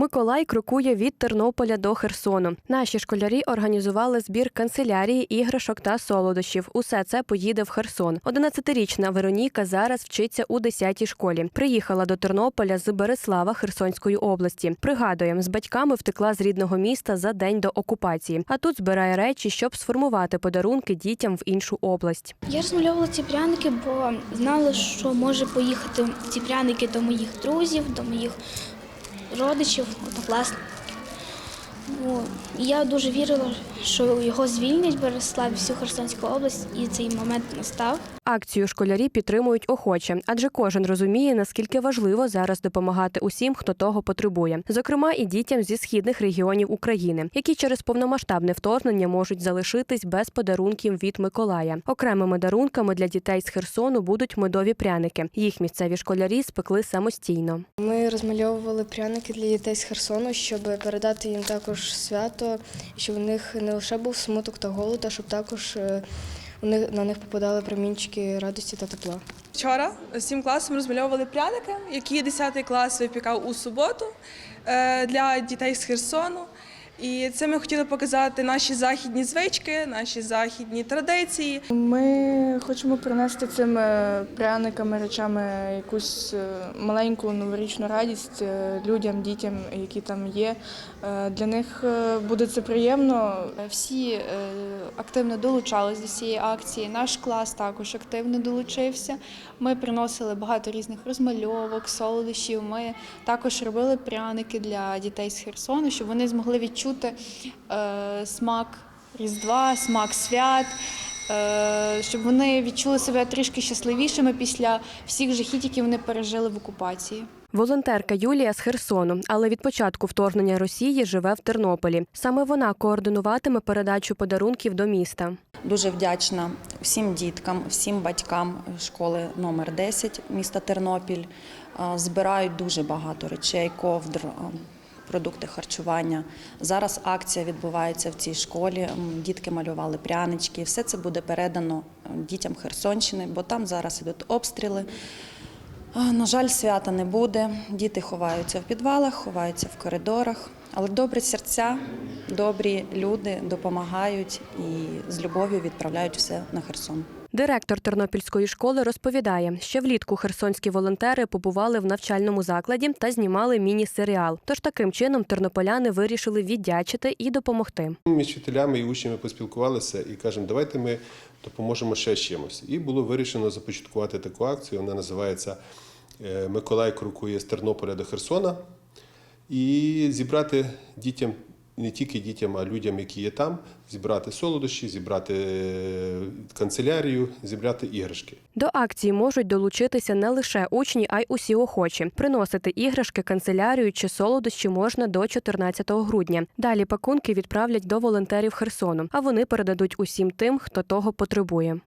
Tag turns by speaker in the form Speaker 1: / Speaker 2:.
Speaker 1: Миколай крокує від Тернополя до Херсону. Наші школярі організували збір канцелярії, іграшок та солодощів. Усе це поїде в Херсон. 11-річна Вероніка зараз вчиться у 10-й школі. Приїхала до Тернополя з Береслава Херсонської області. Пригадує, з батьками втекла з рідного міста за день до окупації. А тут збирає речі, щоб сформувати подарунки дітям в іншу область.
Speaker 2: Я розмальовувала ці пряники, бо знала, що може поїхати ці пряники до моїх друзів, до моїх родичів, однокласників. Ну, я дуже вірила, що його звільнять в Береславі всю Херсонську область, і цей момент настав.
Speaker 1: Акцію школярі підтримують охоче, адже кожен розуміє, наскільки важливо зараз допомагати усім, хто того потребує, зокрема і дітям зі східних регіонів України, які через повномасштабне вторгнення можуть залишитись без подарунків від Миколая. Окремими дарунками для дітей з Херсону будуть медові пряники. Їх місцеві школярі спекли самостійно.
Speaker 3: Ми розмальовували пряники для дітей з Херсону, щоб передати їм також свято, і щоб у них не лише був смуток та голод, а щоб також е, у них на них попадали промінчики радості та тепла.
Speaker 4: Вчора цим класом розмальовували пряники, які 10 клас випікав у суботу е, для дітей з Херсону. І це ми хотіли показати наші західні звички, наші західні традиції.
Speaker 5: Ми хочемо принести цими пряниками, речами якусь е, маленьку новорічну радість е, людям, дітям, які там є. Е, Для них е, буде це приємно.
Speaker 6: Всі е, активно долучались до цієї акції. Наш клас також активно долучився. Ми приносили багато різних розмальовок, солодощів. Ми також робили пряники для дітей з Херсону, щоб вони змогли відчути е, смак Різдва, смак свят. е, Щоб вони відчули себе трішки щасливішими після всіх жахіть, які вони пережили в окупації.
Speaker 1: Волонтерка Юлія з Херсону, але від початку вторгнення Росії живе в Тернополі. Саме вона координуватиме передачу подарунків до міста.
Speaker 7: Дуже вдячна всім діткам, всім батькам школи номер 10 міста Тернопіль. Збирають дуже багато речей, ковдр, продукти харчування. Зараз акція відбувається в цій школі. Дітки малювали прянички. Все це буде передано дітям Херсонщини, бо там зараз ідуть обстріли. На жаль, свята не буде. Діти ховаються в підвалах, ховаються в коридорах. Але добрі серця, добрі люди допомагають і з любов'ю відправляють все на Херсон.
Speaker 1: Директор Тернопільської школи розповідає, що влітку херсонські волонтери побували в навчальному закладі та знімали міні-серіал. Тож таким чином тернополяни вирішили віддячити і допомогти.
Speaker 8: З вчителями і учнями поспілкувалися і кажемо, давайте ми допоможемо ще чимось. І було вирішено започаткувати таку акцію. Вона називається е, Миколай крокує з Тернополя до Херсона. І зібрати дітям, не тільки дітям, а людям, які є там, зібрати солодощі, зібрати е, канцелярію, зібрати іграшки.
Speaker 1: До акції можуть долучитися не лише учні, а й усі охочі. Приносити іграшки, канцелярію чи солодощі можна до 14 грудня. Далі пакунки відправлять до волонтерів Херсону, а вони передадуть усім тим, хто того потребує.